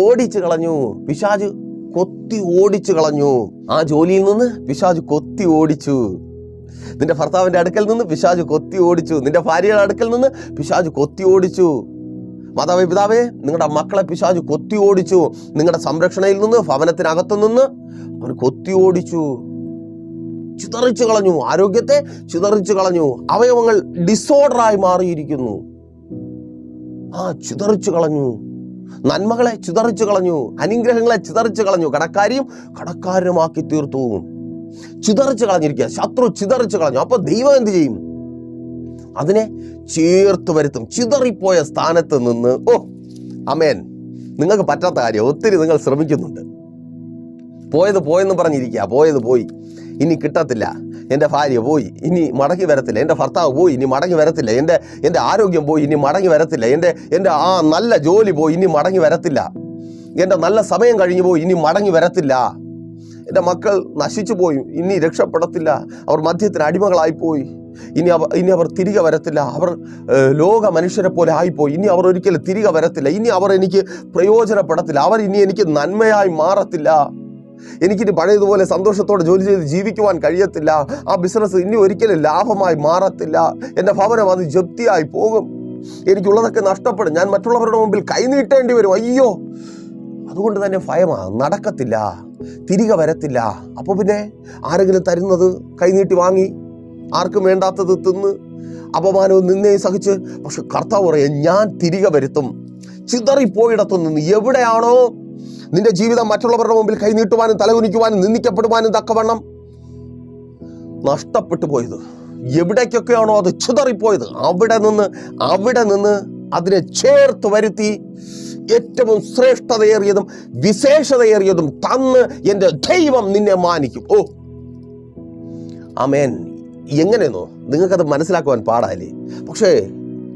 ഓടിച്ചു കളഞ്ഞു. പിശാജ് കൊത്തി ഓടിച്ചു കളഞ്ഞു. ആ ജോലിയിൽ നിന്ന് പിശാജ് കൊത്തി ഓടിച്ചു. നിന്റെ ഭർത്താവിന്റെ അടുക്കൽ നിന്ന് പിശാജ് കൊത്തി ഓടിച്ചു. നിന്റെ ഭാര്യയുടെ അടുക്കൽ നിന്ന് പിശാജ് കൊത്തി ഓടിച്ചു. മാതാവേ പിതാവേ നിങ്ങളുടെ മക്കളെ പിശാജ് കൊത്തി ഓടിച്ചു. നിങ്ങളുടെ സംരക്ഷണയിൽ നിന്ന് ഭവനത്തിനകത്തു നിന്ന് അവർ കൊത്തി ഓടിച്ചു. ചിതറിച്ചു കളഞ്ഞു. ആരോഗ്യത്തെ ചിതറിച്ചു കളഞ്ഞു. അവയവങ്ങൾ ഡിസോർഡറായി മാറിയിരിക്കുന്നു. ആ ചിതറിച്ചു കളഞ്ഞു. നന്മകളെ ചിതറിച്ചു കളഞ്ഞു. അനുഗ്രഹങ്ങളെ ചിതറിച്ചു കളഞ്ഞു. കടക്കാരിയും കടക്കാരുമാക്കി തീർത്തു. ചിതറിച്ചു കളഞ്ഞിരിക്കുക. ശത്രു ചിതറിച്ചു കളഞ്ഞു. അപ്പൊ ദൈവം എന്ത് ചെയ്യും? അതിനെ ചേർത്ത് വരുത്തും. ചിതറിപ്പോയ സ്ഥാനത്ത് നിന്ന് ഓ അമേൻ. നിങ്ങൾക്ക് പറ്റാത്ത കാര്യം ഒത്തിരി നിങ്ങൾ ശ്രമിക്കുന്നുണ്ട്. പോയത് പോയെന്ന് പറഞ്ഞിരിക്കുക പോയത് പോയി. ഇനി കിട്ടത്തില്ല. എന്റെ ഭാര്യ പോയി ഇനി മടങ്ങി വരത്തില്ല. എന്റെ ഭർത്താവ് പോയി ഇനി മടങ്ങി വരത്തില്ല. എന്റെ എന്റെ ആരോഗ്യം പോയി ഇനി മടങ്ങി വരത്തില്ല. എന്റെ എന്റെ ആ നല്ല ജോലി പോയി ഇനി മടങ്ങി വരത്തില്ല. എന്റെ നല്ല സമയം കഴിഞ്ഞു പോയി ഇനി മടങ്ങി വരത്തില്ല. എന്റെ മക്കൾ നശിച്ചു പോയി ഇനി രക്ഷപ്പെടത്തില്ല. അവർ മദ്യത്തിന് അടിമകളായി പോയി. ഇനി അവർ ഇനി അവർ തിരികെ വരത്തില്ല. അവർ ലോക മനുഷ്യരെ പോലെ ആയിപ്പോയി. ഇനി അവർ ഒരിക്കലും തിരികെ വരത്തില്ല. ഇനി അവർ എനിക്ക് പ്രയോജനപ്പെടത്തില്ല. അവർ ഇനി എനിക്ക് നന്മയായി മാറത്തില്ല. എനിക്കിനി പഴയതുപോലെ സന്തോഷത്തോടെ ജോലി ചെയ്ത് ജീവിക്കുവാൻ കഴിയത്തില്ല. ആ ബിസിനസ് ഇനി ഒരിക്കലും ലാഭമായി മാറത്തില്ല. എന്റെ ഭവനം അത് ജപ്തിയായി പോകും. എനിക്കുള്ളതൊക്കെ നഷ്ടപ്പെടും. ഞാൻ മറ്റുള്ളവരുടെ മുമ്പിൽ കൈനീട്ടേണ്ടി വരും. അയ്യോ അതുകൊണ്ട് തന്നെ ഭയമാ. നടക്കത്തില്ല. തിരികെ വരത്തില്ല. അപ്പോൾ പിന്നെ ആരെങ്കിലും തരുന്നത് കൈനീട്ടി വാങ്ങി? ആർക്കും വേണ്ടാത്തത് തിന്ന് അപമാനവും നിന്നെ സഹിച്ച് പക്ഷെ കർത്താവ് പറയാം ഞാൻ തിരികെ വരുത്തും. ചിതറിപ്പോയിടത്തു നിന്ന് എവിടെയാണോ? നിന്റെ ജീവിതം മറ്റുള്ളവരുടെ മുമ്പിൽ കൈനീട്ടുവാനും തലകുനിക്കുവാനും നിന്ദിക്കപ്പെടുവാനും തക്കവണ്ണം നഷ്ടപ്പെട്ടു പോയത്. എവിടേക്കൊക്കെയാണോ അത് ചിതറിപ്പോയത്? അവിടെ നിന്ന് അവിടെ നിന്ന് അതിനെ ചേർത്ത് വരുത്തി ഏറ്റവും ശ്രേഷ്ഠതയേറിയതും വിശേഷതയേറിയതും തന്ന് എന്റെ ദൈവം നിന്നെ മാനിക്കും. ഓ. അമേൻ എങ്ങനെയെന്നോ നിങ്ങൾക്കത് മനസ്സിലാക്കുവാൻ പാടാല്ലേ പക്ഷേ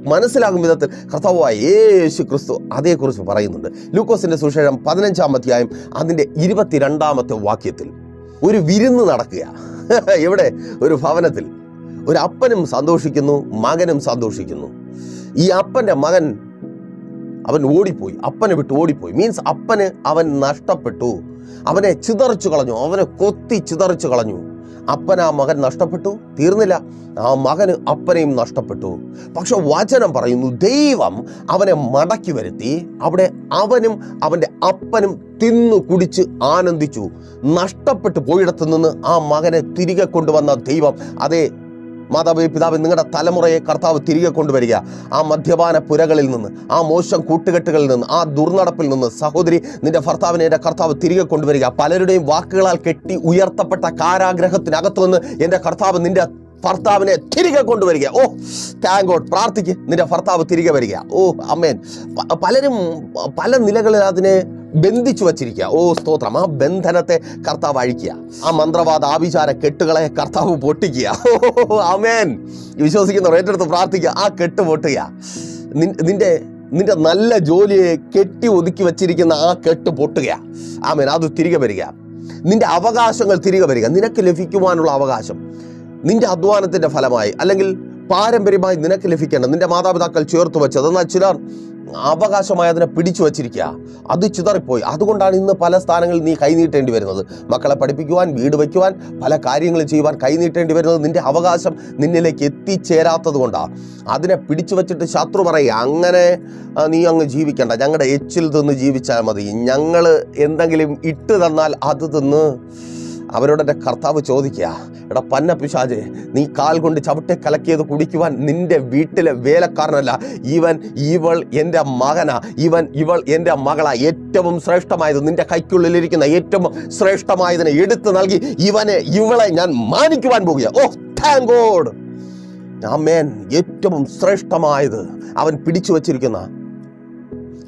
മനസ്സിലാകും വിധത്തിൽ കർത്താവായ യേശു ക്രിസ്തു അതേക്കുറിച്ച് പറയുന്നുണ്ട്. ലൂക്കോസിന്റെ സുശേഷം പതിനഞ്ചാം അധ്യായം അതിന്റെ ഇരുപത്തിരണ്ടാമത്തെ വാക്യത്തിൽ. ഒരു വിരുന്ന് നടക്കുക. എവിടെ? ഒരു ഭവനത്തിൽ. ഒരു അപ്പനും സന്തോഷിക്കുന്നു മകനും സന്തോഷിക്കുന്നു. ഈ അപ്പന്റെ മകൻ അവൻ ഓടിപ്പോയി. അപ്പനെ വിട്ട് ഓടിപ്പോയി. മീൻസ് അപ്പന് അവൻ നഷ്ടപ്പെട്ടു. അവനെ ചിതറിച്ചു കളഞ്ഞു. അവനെ കൊത്തി ചിതറിച്ചു കളഞ്ഞു. അപ്പൻ ആ മകൻ നഷ്ടപ്പെട്ടു? തീർന്നില്ല. ആ മകന് അപ്പനെയും നഷ്ടപ്പെട്ടു. പക്ഷെ വചനം പറയുന്നു ദൈവം അവനെ മടക്കി വരുത്തി. അവിടെ അവനും അവന്റെ അപ്പനും തിന്നു കുടിച്ച് ആനന്ദിച്ചു. നഷ്ടപ്പെട്ടു പോയിടത്തു നിന്ന് ആ മകനെ തിരികെ കൊണ്ടുവന്ന ദൈവം അതേ മാതാവേ പിതാവ് നിങ്ങളുടെ തലമുറയെ കർത്താവ് തിരികെ കൊണ്ടുവരിക. ആ മദ്യപാന പുരകളിൽ നിന്ന് ആ മോശം കൂട്ടുകെട്ടുകളിൽ നിന്ന് ആ ദുർനടപ്പിൽ നിന്ന് സഹോദരി നിന്റെ ഭർത്താവിനെ എന്റെ കർത്താവ് തിരികെ കൊണ്ടുവരിക. പലരുടെയും വാക്കുകളാൽ കെട്ടി ഉയർത്തപ്പെട്ട കാരാഗ്രഹത്തിനകത്തു നിന്ന് എന്റെ കർത്താവ് നിന്റെ ഭർത്താവിനെ തിരികെ കൊണ്ടുവരിക. ഓ താങ്ക് ഗോഡ് പ്രാർത്ഥിക്ക്. നിന്റെ ഭർത്താവ് തിരികെ വരിക. ഓ അമ്മേൻ പലരും പല നിലകളിൽ അതിനെ ബന്ധിച്ചു വച്ചിരിക്കുക. ഓ സ്തോത്രം. ആ ബന്ധനത്തെ കർത്താവ് അഴിക്കുക. ആ മന്ത്രവാദ ആവിചാര കെട്ടുകളെ കർത്താവ് പൊട്ടിക്കുക. ഓ അമേൻ വിശ്വസിക്കുന്നവർ ഏറ്റെടുത്ത് പ്രാർത്ഥിക്കുക. ആ കെട്ട് പൊട്ടുക. നിന്റെ നിന്റെ നല്ല ജോലിയെ കെട്ടി ഒതുക്കി വച്ചിരിക്കുന്ന ആ കെട്ട് പൊട്ടുക. ആമേൻ അത് തിരികെ വരിക. നിന്റെ അവകാശങ്ങൾ തിരികെ വരിക. നിനക്ക് ലഭിക്കുവാനുള്ള അവകാശം. നിന്റെ അധ്വാനത്തിന്റെ ഫലമായി അല്ലെങ്കിൽ പാരമ്പര്യമായി നിനക്ക് ലഭിക്കേണ്ട നിന്റെ മാതാപിതാക്കൾ ചേർത്ത് വെച്ചത്. എന്നാൽ ചിലർ അവകാശമായി അതിനെ പിടിച്ചു വച്ചിരിക്കുക. അത് ചിതറിപ്പോയി. അതുകൊണ്ടാണ് ഇന്ന് പല സ്ഥാനങ്ങളിൽ നീ കൈനീട്ടേണ്ടി വരുന്നത്. മക്കളെ പഠിപ്പിക്കുവാൻ വീട് വയ്ക്കുവാൻ പല കാര്യങ്ങൾ ചെയ്യുവാൻ കൈനീട്ടേണ്ടി വരുന്നത് നിന്റെ അവകാശം നിന്നിലേക്ക് എത്തിച്ചേരാത്തത് കൊണ്ടാണ് അതിനെ പിടിച്ചു വച്ചിട്ട് ശത്രു പറയുക അങ്ങനെ നീ അങ്ങ് ജീവിക്കണ്ട. ഞങ്ങളുടെ എച്ചിൽ തിന്ന് ജീവിച്ചാൽ മതി. ഞങ്ങൾ എന്തെങ്കിലും ഇട്ട് തന്നാൽ അത് തിന്ന് അവരോട് എന്റെ കർത്താവ് ചോദിക്കുക എടാ പന്ന പിശാജെ നീ കാൽ കൊണ്ട് ചവിട്ടെ കലക്കിയത് കുടിക്കുവാൻ നിന്റെ വീട്ടിലെ വേലക്കാരനല്ല. ഇവൻ ഇവൾ എന്റെ മകനാ. ഇവൻ ഇവൾ എന്റെ മകളാ. ഏറ്റവും ശ്രേഷ്ഠമായത് നിന്റെ കൈക്കുള്ളിലിരിക്കുന്ന ഏറ്റവും ശ്രേഷ്ഠമായതിനെ എടുത്തു നൽകി ഇവനെ ഇവളെ ഞാൻ മാനിക്കുവാൻ പോകുക. Oh thank God amen. ഏറ്റവും ശ്രേഷ്ഠമായത് അവൻ പിടിച്ചു വച്ചിരിക്കുന്ന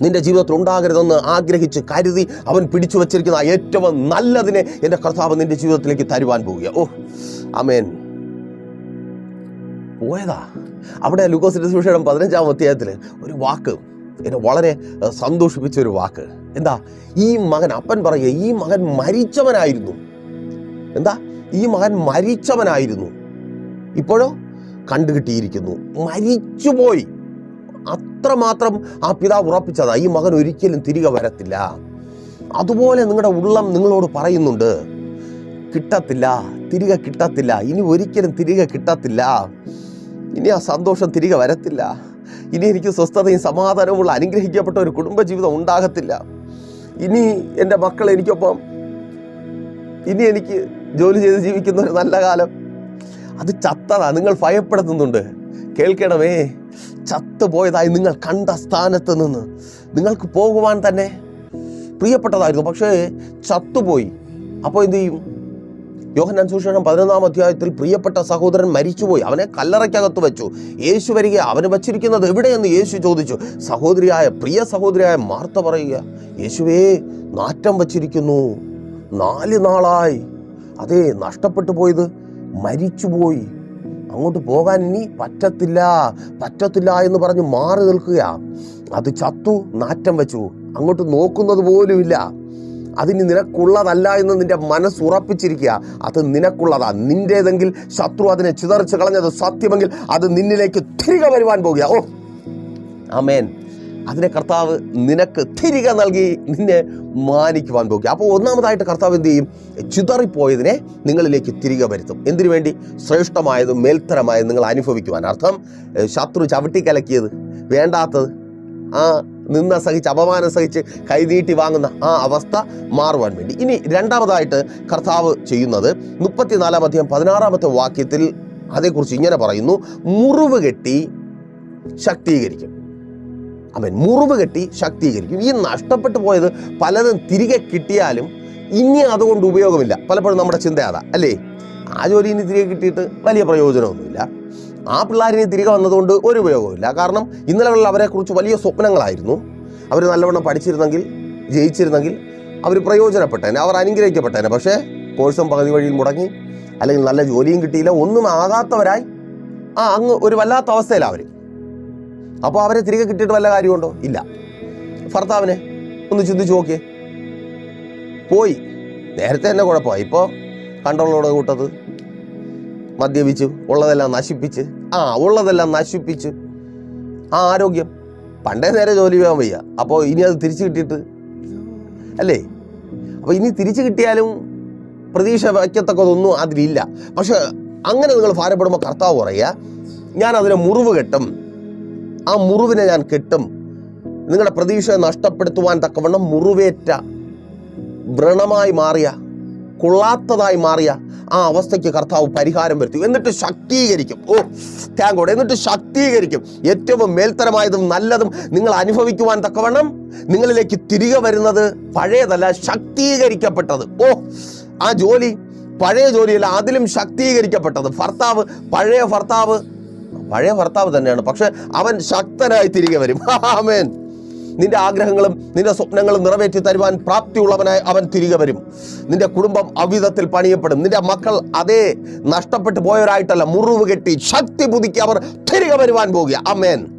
നിന്റെ ജീവിതത്തിൽ ഉണ്ടാകരുതെന്ന് ആഗ്രഹിച്ച് കരുതി അവൻ പിടിച്ചു വച്ചിരിക്കുന്ന ഏറ്റവും നല്ലതിനെ എന്റെ കർത്താവ് നിന്റെ ജീവിതത്തിലേക്ക് തരുവാൻ പോവുക ഓ അമേൻ പോയതാ. അവിടെ ലൂക്കോസിന്റെ സുവിശേഷം പതിനഞ്ചാം അധ്യായത്തിൽ ഒരു വാക്ക് എന്നെ വളരെ സന്തോഷിപ്പിച്ച ഒരു വാക്ക്. എന്താ? ഈ മകൻ അപ്പൻ പറയുക ഈ മകൻ മരിച്ചവനായിരുന്നു. എന്താ? ഈ മകൻ മരിച്ചവനായിരുന്നു. ഇപ്പോഴോ കണ്ടുകിട്ടിയിരിക്കുന്നു. മരിച്ചുപോയി. അത്രമാത്രം ആ പിതാവ് ഉറപ്പിച്ചതാ ഈ മകൻ ഒരിക്കലും തിരികെ വരത്തില്ല. അതുപോലെ നിങ്ങളുടെ ഉള്ളം നിങ്ങളോട് പറയുന്നുണ്ട് കിട്ടത്തില്ല തിരികെ കിട്ടത്തില്ല ഇനി ഒരിക്കലും തിരികെ കിട്ടത്തില്ല. ഇനി ആ സന്തോഷം തിരികെ വരത്തില്ല. ഇനി എനിക്ക് സ്വസ്ഥതയും സമാധാനവുമുള്ള അനുഗ്രഹിക്കപ്പെട്ട ഒരു കുടുംബജീവിതം ഉണ്ടാകത്തില്ല. ഇനി എന്റെ മക്കൾ എനിക്കൊപ്പം ഇനി എനിക്ക് ജോലി ചെയ്ത് ജീവിക്കുന്ന ഒരു നല്ല കാലം. അത് ചത്തതാ നിങ്ങൾ ഭയപ്പെടുത്തുന്നുണ്ട്. കേൾക്കണമേ. ചത്തുപോയതായി നിങ്ങൾ കണ്ട സ്ഥാനത്ത് നിന്ന് നിങ്ങൾക്ക് പോകുവാൻ തന്നെ പ്രിയപ്പെട്ടതായിരുന്നു. പക്ഷേ ചത്തുപോയി. അപ്പോൾ എന്തു ചെയ്യും? യോഹന്നാൻ സുശേഷം പതിനൊന്നാം അധ്യായത്തിൽ പ്രിയപ്പെട്ട സഹോദരൻ മരിച്ചുപോയി. അവനെ കല്ലറയ്ക്കകത്ത് വെച്ചു. യേശു വരിക അവന് വച്ചിരിക്കുന്നത് എവിടെയെന്ന് യേശു ചോദിച്ചു. സഹോദരിയായ പ്രിയ സഹോദരിയായ മാർത്ത പറയുക യേശുവേ നാറ്റം വച്ചിരിക്കുന്നു. നാല് നാളായി. അതേ നഷ്ടപ്പെട്ടു പോയത് മരിച്ചുപോയി. അങ്ങോട്ട് പോകാൻ ഇനി പറ്റത്തില്ല പറ്റത്തില്ല എന്ന് പറഞ്ഞ് മാറി നിൽക്കുക അത് ചത്തു നാറ്റം വെച്ചു. അങ്ങോട്ട് നോക്കുന്നത് പോലുമില്ല അതിന് നിനക്കുള്ളതല്ല എന്ന് നിന്റെ മനസ്സ് ഉറപ്പിച്ചിരിക്കുക. അത് നിനക്കുള്ളതാ. നിന്റേതെങ്കിൽ ശത്രു അതിനെ ചിതറിച്ച് കളഞ്ഞത് സത്യമെങ്കിൽ അത് നിന്നിലേക്ക് തിരികെ വരുവാൻ പോകുക. ഓ. അമേൻ അതിനെ കർത്താവ് നിനക്ക് തിരികെ നൽകി നിന്നെ മാനിക്കുവാൻ പോകുക അപ്പോൾ ഒന്നാമതായിട്ട് കർത്താവ് എന്ത് ചെയ്യും? ചിതറിപ്പോയതിനെ നിങ്ങളിലേക്ക് തിരികെ വരുത്തും. എന്തിനു വേണ്ടി? ശ്രേഷ്ഠമായതും മേൽത്തരമായതും നിങ്ങൾ അനുഭവിക്കുവാൻ. അർത്ഥം ശത്രു ചവിട്ടി കലക്കിയത് വേണ്ടാത്തത് ആ നിന്ന സഹിച്ച് അപമാനം സഹിച്ച് കൈനീട്ടി വാങ്ങുന്ന ആ അവസ്ഥ മാറുവാൻ വേണ്ടി. ഇനി രണ്ടാമതായിട്ട് കർത്താവ് ചെയ്യുന്നത് മുപ്പത്തിനാലാം അധ്യായം പതിനാറാമത്തെ വാക്യത്തിൽ അതേക്കുറിച്ച് ഇങ്ങനെ പറയുന്നു മുറിവ് കെട്ടി ശക്തീകരിക്കും. അവൻ മുറിവ് കെട്ടി ശക്തീകരിക്കും. ഈ നഷ്ടപ്പെട്ടു പോയത് പലതും തിരികെ കിട്ടിയാലും ഇനി അതുകൊണ്ട് ഉപയോഗമില്ല. പലപ്പോഴും നമ്മുടെ ചിന്ത അതാ അല്ലേ? ആ ജോലി ഇനി തിരികെ കിട്ടിയിട്ട് വലിയ പ്രയോജനമൊന്നുമില്ല. ആ പിള്ളേരിനി തിരികെ വന്നതുകൊണ്ട് ഒരു ഉപയോഗമില്ല കാരണം ഇന്നലകളിൽ അവരെക്കുറിച്ച് വലിയ സ്വപ്നങ്ങളായിരുന്നു. അവർ നല്ലവണ്ണം പഠിച്ചിരുന്നെങ്കിൽ ജയിച്ചിരുന്നെങ്കിൽ അവർ പ്രയോജനപ്പെട്ടേനെ അവർ അനുഗ്രഹിക്കപ്പെട്ടേനെ. പക്ഷേ കോഴ്സും പകുതി വഴിയിൽ മുടങ്ങി അല്ലെങ്കിൽ നല്ല ജോലിയും കിട്ടിയില്ല ഒന്നും ആകാത്തവരായി ആ അങ്ങ് ഒരു വല്ലാത്ത അവസ്ഥയിലാണ് അവർ അപ്പോൾ അവരെ തിരികെ കിട്ടിയിട്ട് വല്ല കാര്യമുണ്ടോ? ഇല്ല. ഭർത്താവിനെ ഒന്ന് ചിന്തിച്ച് നോക്കിയേ. പോയി. നേരത്തെ തന്നെ കുഴപ്പമാണ് ഇപ്പോൾ കൺട്രോളോടെ കൂട്ടത് മദ്യപിച്ച് ഉള്ളതെല്ലാം നശിപ്പിച്ച് ആ ഉള്ളതെല്ലാം നശിപ്പിച്ച് ആ ആരോഗ്യം. പണ്ടേ നേരെ ജോലി ചെയ്യാൻ വയ്യ. അപ്പോൾ ഇനി അത് തിരിച്ചു കിട്ടിയിട്ട് അല്ലേ? അപ്പോൾ ഇനി തിരിച്ചു കിട്ടിയാലും പ്രതീക്ഷ വയ്ക്കത്തക്കതൊന്നും അതിലില്ല. പക്ഷെ അങ്ങനെ നിങ്ങൾ ഭാരപ്പെടുമ്പോൾ കർത്താവ് പറയുക ഞാൻ അതിനെ മുറിവ് കെട്ടും. ആ മുറിവിനെ ഞാൻ കെട്ടും. നിങ്ങളുടെ പ്രതീക്ഷ നഷ്ടപ്പെടുത്തുവാൻ തക്കവണ്ണം മുറിവേറ്റ വ്രണമായി മാറിയ കൊള്ളാത്തതായി മാറിയ ആ അവസ്ഥയ്ക്ക് കർത്താവ് പരിഹാരം വരുത്തും. എന്നിട്ട് ശക്തീകരിക്കും. ഓ താങ്കോട് എന്നിട്ട് ശക്തീകരിക്കും. ഏറ്റവും മേൽത്തരമായതും നല്ലതും നിങ്ങൾ അനുഭവിക്കുവാൻ തക്കവണ്ണം നിങ്ങളിലേക്ക് തിരികെ വരുന്നത് പഴയതല്ല ശക്തീകരിക്കപ്പെട്ടത്. ഓ ആ ജോലി പഴയ ജോലിയല്ല അതിലും ശക്തീകരിക്കപ്പെട്ടത്. ഭർത്താവ് പഴയ ഭർത്താവ് പഴയ ഭർത്താവ് തന്നെയാണ്. പക്ഷെ അവൻ ശക്തനായി തിരികെ വരും. ആമേൻ. നിന്റെ ആഗ്രഹങ്ങളും നിന്റെ സ്വപ്നങ്ങളും നിറവേറ്റി തരുവാൻ പ്രാപ്തിയുള്ളവനായി അവൻ തിരികെ വരും. നിന്റെ കുടുംബം അവിധത്തിൽ പണിയപ്പെടും. നിന്റെ മക്കൾ അതേ നഷ്ടപ്പെട്ടു പോയവരായിട്ടല്ല. മുറിവ് കെട്ടി ശക്തി പുതുക്കി അവർ തിരികെ വരുവാൻ പോകുക. അമേൻ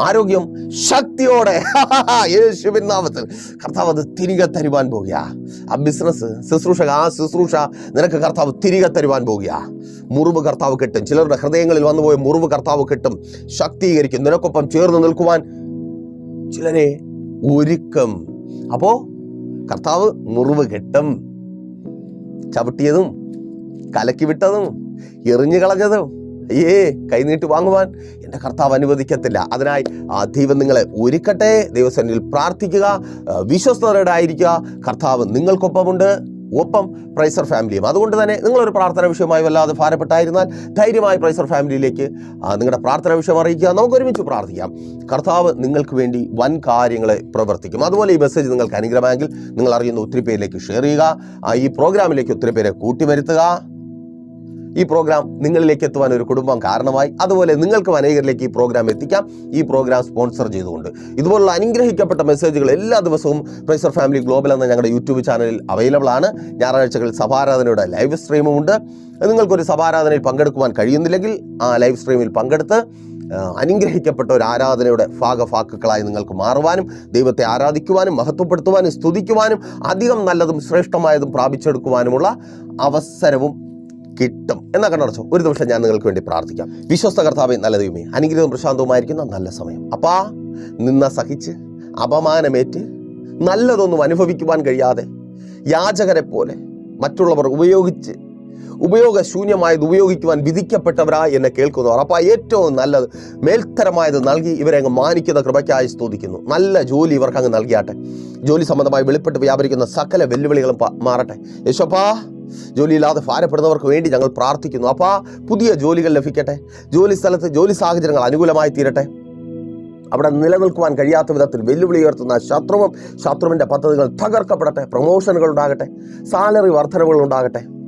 ആരോഗ്യം ശക്തിയോടെ. യേശുവിൻ നാമത്തിൽ. കർത്താവ് അത് തിരികെ തരുവാൻ പോകുക. ആ ബിസിനസ് ശുശ്രൂഷ ആ ശുശ്രൂഷ നിനക്ക് കർത്താവ് തിരികെ തരുവാൻ പോകുക. മുറിവ് കർത്താവ് കിട്ടും. ചിലരുടെ ഹൃദയങ്ങളിൽ വന്നുപോയ മുറിവ് കർത്താവ് കിട്ടും. ശക്തീകരിക്കും. നിനക്കൊപ്പം ചേർന്ന് നിൽക്കുവാൻ ചിലരെ ഒരുക്കം. അപ്പോ കർത്താവ് മുറിവ് കിട്ടും. ചവിട്ടിയതും കലക്കി വിട്ടതും എറിഞ്ഞു കളഞ്ഞതും അയ്യേ കൈനീട്ടി വാങ്ങുവാൻ എന്റെ കർത്താവ് അനുവദിക്കത്തില്ല. അതിനായി ആ ദൈവം നിങ്ങളെ ഒരുക്കട്ടെ. ദൈവസേനയിൽ പ്രാർത്ഥിക്കുക. ആയിരിക്കുക കർത്താവ് നിങ്ങൾക്കൊപ്പമുണ്ട്. ഒപ്പം പ്രൈസർ ഫാമിലിയും. അതുകൊണ്ട് തന്നെ നിങ്ങളൊരു പ്രാർത്ഥന വിഷയമായി വല്ലാതെ ഭാരപ്പെട്ടായിരുന്നാൽ ധൈര്യമായി പ്രൈസർ ഫാമിലിയിലേക്ക് നിങ്ങളുടെ പ്രാർത്ഥന വിഷയം അറിയിക്കുക. നമുക്ക് ഒരുമിച്ച് പ്രാർത്ഥിക്കാം. കർത്താവ് നിങ്ങൾക്ക് വേണ്ടി വൻ കാര്യങ്ങളെ പ്രവർത്തിക്കും. അതുപോലെ ഈ മെസ്സേജ് നിങ്ങൾക്ക് അനുഗ്രഹമെങ്കിൽ നിങ്ങൾ അറിയുന്ന ഒത്തിരി പേരിലേക്ക് ഷെയർ ചെയ്യുക. ഈ പ്രോഗ്രാമിലേക്ക് ഒത്തിരി പേരെ കൂട്ടിവരുത്തുക. ഈ പ്രോഗ്രാം നിങ്ങളിലേക്ക് എത്തുവാൻ ഒരു കുടുംബം കാരണമായി. അതുപോലെ നിങ്ങൾക്കും അനേകരിലേക്ക് ഈ പ്രോഗ്രാം എത്തിക്കാം. ഈ പ്രോഗ്രാം സ്പോൺസർ ചെയ്തുകൊണ്ട്. ഇതുപോലുള്ള അനുഗ്രഹിക്കപ്പെട്ട മെസ്സേജുകൾ എല്ലാ ദിവസവും പ്രൈസർ ഫാമിലി ഗ്ലോബൽ എന്ന ഞങ്ങളുടെ യൂട്യൂബ് ചാനലിൽ അവൈലബിൾ ആണ്. ഞായറാഴ്ചകളിൽ സഭാരാധനയുടെ ലൈവ് സ്ട്രീമും ഉണ്ട്. നിങ്ങൾക്കൊരു സഭാരാധനയിൽ പങ്കെടുക്കുവാൻ കഴിയുന്നില്ലെങ്കിൽ ആ ലൈവ് സ്ട്രീമിൽ പങ്കെടുത്ത് അനുഗ്രഹിക്കപ്പെട്ട ഒരു ആരാധനയുടെ ഭാഗഭാക്കുകളായി നിങ്ങൾക്ക് മാറുവാനും ദൈവത്തെ ആരാധിക്കുവാനും മഹത്വപ്പെടുത്തുവാനും സ്തുതിക്കുവാനും അധികം നല്ലതും ശ്രേഷ്ഠമായതും പ്രാപിച്ചെടുക്കുവാനുമുള്ള അവസരവും കിട്ടും. എന്നാ കണ്ണടച്ചോ ഒരു നിമിഷം ഞാൻ നിങ്ങൾക്ക് വേണ്ടി പ്രാർത്ഥിക്കാം. വിശ്വസ്ത കർത്താവെ നല്ല ദൈവമേ അനുഗ്രഹവും പ്രശാന്തവുമായിരിക്കുന്ന നല്ല സമയം. അപ്പാ നിന്ന സഹിച്ച് അപമാനമേറ്റ് നല്ലതൊന്നും അനുഭവിക്കുവാൻ കഴിയാതെ യാചകരെ പോലെ മറ്റുള്ളവർ ഉപയോഗിച്ച് ഉപയോഗശൂന്യമായത് ഉപയോഗിക്കുവാൻ വിധിക്കപ്പെട്ടവരായി എന്നെ കേൾക്കുന്നവർ. അപ്പോൾ ഏറ്റവും നല്ലത് മേൽത്തരമായത് നൽകി ഇവരെ അങ്ങ് മാനിക്കുന്ന കൃപയ്ക്കായി സ്തുതിക്കുന്നു. നല്ല ജോലി ഇവർക്ക് അങ്ങ് നൽകിയാട്ടെ. ജോലി സംബന്ധമായി വെളിപ്പെട്ട് വ്യാപരിക്കുന്ന സകല വെല്ലുവിളികളും മാറട്ടെ. യശോപ്പാ ജോലിയില്ലാതെ ഭാരപ്പെടുന്നവർക്ക് വേണ്ടി ഞങ്ങൾ പ്രാർത്ഥിക്കുന്നു. അപ്പോൾ പുതിയ ജോലികൾ ലഭിക്കട്ടെ. ജോലി സ്ഥലത്ത് ജോലി സാഹചര്യങ്ങൾ അനുകൂലമായി തീരട്ടെ. അവിടെ നിലനിൽക്കുവാൻ കഴിയാത്ത വിധത്തിൽ വെല്ലുവിളി ഉയർത്തുന്ന ശത്രുവും ശത്രുവിന്റെ പദ്ധതികൾ തകർക്കപ്പെടട്ടെ. പ്രൊമോഷനുകൾ ഉണ്ടാകട്ടെ. സാലറി വർധനവുകൾ ഉണ്ടാകട്ടെ.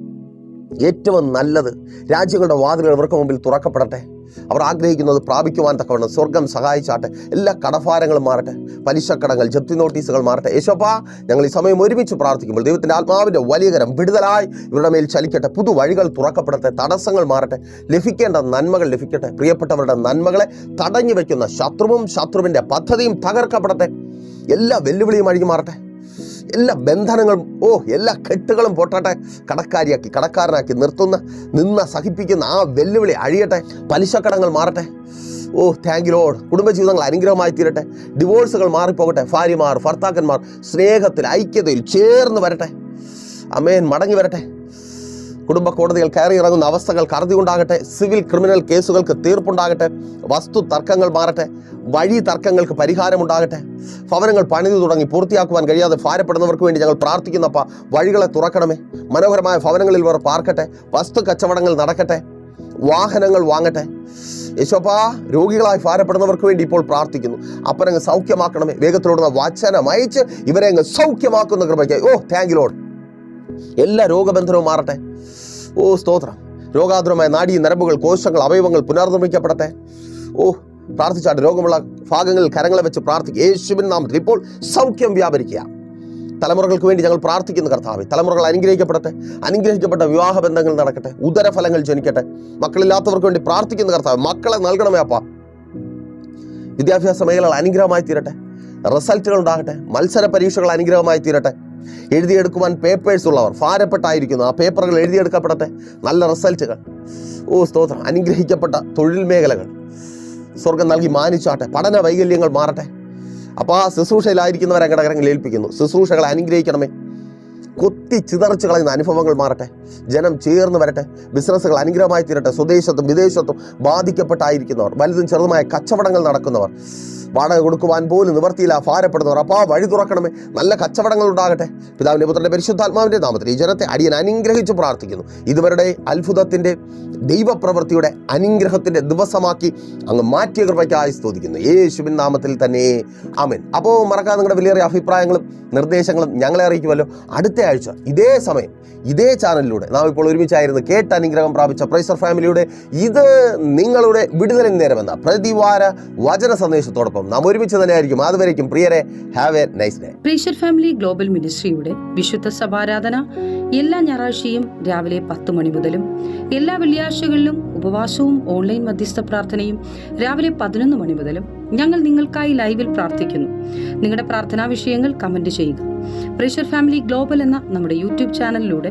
ഏറ്റവും നല്ലത് രാജ്യങ്ങളുടെ വാതിലുകൾ ഇവർക്ക് മുമ്പിൽ തുറക്കപ്പെടട്ടെ. അവർ ആഗ്രഹിക്കുന്നത് പ്രാപിക്കുവാൻ തക്കവണ്ണം സ്വർഗം സഹായിച്ചാട്ടെ എല്ലാ കടഭാരങ്ങളും മാറട്ടെ. പലിശക്കടങ്ങൾ ജപ്തി നോട്ടീസുകൾ മാറട്ടെ. യേശോപ്പാ ഞങ്ങൾ ഈ സമയം ഒരുമിച്ച് പ്രാർത്ഥിക്കുമ്പോൾ ദൈവത്തിന്റെ ആത്മാവിന്റെ വലിയ കരം വിടുതലായി ഇവരുടെ മേൽ ചലിക്കട്ടെ. പുതു വഴികൾ തുറക്കപ്പെടട്ടെ. തടസ്സങ്ങൾ മാറട്ടെ. ലഭിക്കേണ്ട നന്മകൾ ലഭിക്കട്ടെ. പ്രിയപ്പെട്ടവരുടെ നന്മകളെ തടഞ്ഞു വയ്ക്കുന്ന ശത്രുവും ശത്രുവിന്റെ പദ്ധതിയും തകർക്കപ്പെടട്ടെ. എല്ലാ വെല്ലുവിളിയും അഴിഞ്ഞു മാറട്ടെ. എല്ലാ ബന്ധനങ്ങളും ഓ എല്ലാ കെട്ടുകളും പൊട്ടട്ടെ കടക്കാരിയാക്കി കടക്കാരനാക്കി നിർത്തുന്ന നിന്ന സഹിപ്പിക്കുന്ന ആ വെല്ലുവിളി അഴിയട്ടെ പലിശക്കടങ്ങൾ മാറട്ടെ. ഓ താങ്ക് ലോഡ് കുടുംബജീവിതങ്ങൾ അനുഗ്രഹമായി തീരട്ടെ. ഡിവോഴ്സുകൾ മാറിപ്പോകട്ടെ. ഭാര്യമാർ ഭർത്താക്കന്മാർ സ്നേഹത്തിൽ ഐക്യതയിൽ ചേർന്ന് വരട്ടെ. അമേൻ. മടങ്ങി വരട്ടെ. കുടുംബ കോടതികൾ കയറി ഇറങ്ങുന്ന അവസ്ഥകൾ കറുതി ഉണ്ടാകട്ടെ സിവിൽ ക്രിമിനൽ കേസുകൾക്ക് തീർപ്പുണ്ടാകട്ടെ വസ്തു തർക്കങ്ങൾ മാറട്ടെ വഴി തർക്കങ്ങൾക്ക് പരിഹാരമുണ്ടാകട്ടെ ഭവനങ്ങൾ പണിതു തുടങ്ങി പൂർത്തിയാക്കുവാൻ കഴിയാതെ ഭാരപ്പെടുന്നവർക്ക് വേണ്ടി ഞങ്ങൾ പ്രാർത്ഥിക്കുന്നപ്പ വഴികളെ തുറക്കണമേ. മനോഹരമായ ഭവനങ്ങളിൽ ഇവർ പാർക്കട്ടെ വസ്തു കച്ചവടങ്ങൾ നടക്കട്ടെ വാഹനങ്ങൾ വാങ്ങട്ടെ. യശോപ്പാ രോഗികളായി ഭാരപ്പെടുന്നവർക്ക് വേണ്ടി ഇപ്പോൾ പ്രാർത്ഥിക്കുന്നു. അപ്പനങ്ങ് സൗഖ്യമാക്കണമേ. വേഗത്തിലോടുന്ന വാച്ചനം അയച്ച് ഇവരെ അങ്ങ് സൗഖ്യമാക്കുന്ന കൃപയ്ക്ക് ഓ താങ്ക് യു ലോഡ് എല്ലാ രോഗബന്ധനവും മാറട്ടെ. ഓ സ്തോത്രം. രോഗാതുരമായ നാഡീ നരമ്പുകൾ കോശങ്ങൾ അവയവങ്ങൾ പുനർനിർമ്മിക്കപ്പെടട്ടെ. ഓ പ്രാർത്ഥിച്ചാട്ട് രോഗമുള്ള ഭാഗങ്ങളിൽ കരങ്ങളെ വെച്ച് പ്രാർത്ഥിക്കുക യേശുവിൻ നാമത്തിൽ ഇപ്പോൾ സൗഖ്യം വ്യാപരിക്കുക. തലമുറകൾക്ക് വേണ്ടി ഞങ്ങൾ പ്രാർത്ഥിക്കുന്ന കർത്താവ്. തലമുറകൾ അനുഗ്രഹിക്കപ്പെടട്ടെ. അനുഗ്രഹിക്കപ്പെട്ട വിവാഹ ബന്ധങ്ങൾ നടക്കട്ടെ. ഉദരഫലങ്ങൾ ജനിക്കട്ടെ. മക്കളില്ലാത്തവർക്ക് വേണ്ടി പ്രാർത്ഥിക്കുന്ന കർത്താവ്. മക്കളെ നൽകണമേ അപ്പ. വിദ്യാഭ്യാസ മേഖലകൾ അനുഗ്രഹമായി തീരട്ടെ. റിസൾട്ടുകൾ ഉണ്ടാകട്ടെ. മത്സര പരീക്ഷകൾ അനുഗ്രഹമായി തീരട്ടെ. എഴുതിയെടുക്കുവാൻ പേപ്പേഴ്സ് ഉള്ളവർ ഭാരപ്പെട്ടായിരിക്കുന്നു. ആ പേപ്പറുകൾ എഴുതിയെടുക്കപ്പെടട്ടെ. നല്ല റിസൾട്ടുകൾ ഓ സ്തോത്രം. അനുഗ്രഹിക്കപ്പെട്ട തൊഴിൽ മേഖലകൾ. സ്വർഗം നൽകി മാനിച്ചാട്ടെ. പഠന വൈകല്യങ്ങൾ മാറട്ടെ. അപ്പോൾ ആ ശുശ്രൂഷയിലായിരിക്കുന്നവരെ കടകരങ്ങളിൽ ഏൽപ്പിക്കുന്നു. ശുശ്രൂഷകളെ അനുഗ്രഹിക്കണമേ. കൊത്തി ചിതറിച്ച് കളയുന്ന അനുഭവങ്ങൾ മാറട്ടെ. ജനം ചേർന്ന് വരട്ടെ. ബിസിനസ്സുകൾ അനുഗ്രഹമായി തീരട്ടെ. സ്വദേശത്തും വിദേശത്തും ബാധിക്കപ്പെട്ടായിരിക്കുന്നവർ വലുതും ചെറുതുമായ കച്ചവടങ്ങൾ നടക്കുന്നവർ വാടക കൊടുക്കുവാൻ പോലും നിവർത്തിയില്ല ഭാരപ്പെടുന്നവർ. അപ്പോൾ ആ വഴി തുറക്കണമേ. നല്ല കച്ചവടങ്ങൾ ഉണ്ടാകട്ടെ. പിതാവിന്റെ പുത്രന്റെ പരിശുദ്ധാത്മാവിന്റെ നാമത്തിൽ ഈ ജനത്തെ അടിയൻ അനുഗ്രഹിച്ച് പ്രാർത്ഥിക്കുന്നു. ഇതുവരുടെ അത്ഭുതത്തിന്റെ ദൈവപ്രവൃത്തിയുടെ അനുഗ്രഹത്തിന്റെ ദിവസമാക്കി അങ്ങ് മാറ്റിയ കൃപയ്ക്കായി സ്തുതിക്കുന്നു. യേശുവിൻ നാമത്തിൽ തന്നെ. ആമൻ. അപ്പോൾ മറക്കാതെ നിങ്ങളുടെ വിലയേറിയ അഭിപ്രായങ്ങളും നിർദ്ദേശങ്ങളും ഞങ്ങളെ അറിയിക്കുമല്ലോ. അടുത്ത ആഴ്ച ഇതേ സമയം ഇതേ ചാനലിലൂടെ നാം ഇപ്പോൾ ഒരുമിച്ചായിരുന്നു കേട്ട് അനുഗ്രഹം പ്രാപിച്ച പ്രൈസർ ഫാമിലിയുടെ. ഇത് നിങ്ങളുടെ വിടുതലിന് നേരമെന്ന പ്രതിവാര വചന സന്ദേശത്തോടൊപ്പം നാം ഒരുമിച്ച് തന്നെ ആയിരിക്കും അതുവരേക്കും പ്രിയരെ have a nice day praiser family global മിനിസ്ട്രിയുടെ വിശുദ്ധ സഭാരാധന എല്ലാ ഞായറാഴ്ചയും രാവിലെ പത്ത് മണി മുതലും എല്ലാ വെള്ളിയാഴ്ചകളിലും ഉപവാസവും ഓൺലൈൻ മധ്യസ്ഥ പ്രാർത്ഥനയും രാവിലെ പതിനൊന്ന് മണി മുതലും ഞങ്ങൾ നിങ്ങൾക്കായി ലൈവിൽ പ്രാർത്ഥിക്കുന്നു. നിങ്ങളുടെ പ്രാർത്ഥനാ വിഷയങ്ങൾ കമന്റ് ചെയ്യുക. പ്രഷർ ഫാമിലി ഗ്ലോബൽ എന്ന നമ്മുടെ യൂട്യൂബ് ചാനലിലൂടെ